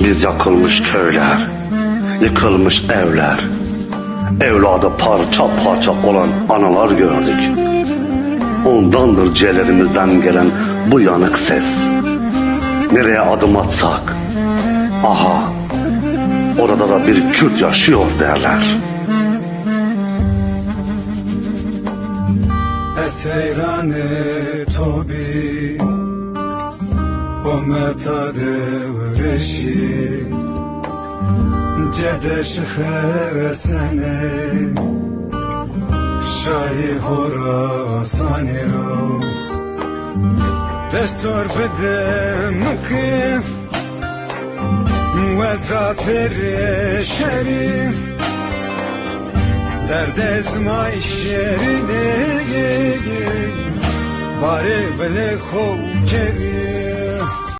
Biz yakılmış köyler, yıkılmış evler, evladı parça parça olan analar gördük. Ondandır ciğerlerimizden gelen bu yanık ses. Nereye adım atsak, aha orada da bir Kürt yaşıyor derler. Eseyranı Tobi بی امتاد ورشی جدش خسنه شاهی خراسانی رو دستور بده مکه وزرا پر شریف درد اسمای شیرینه باره بله خوب کری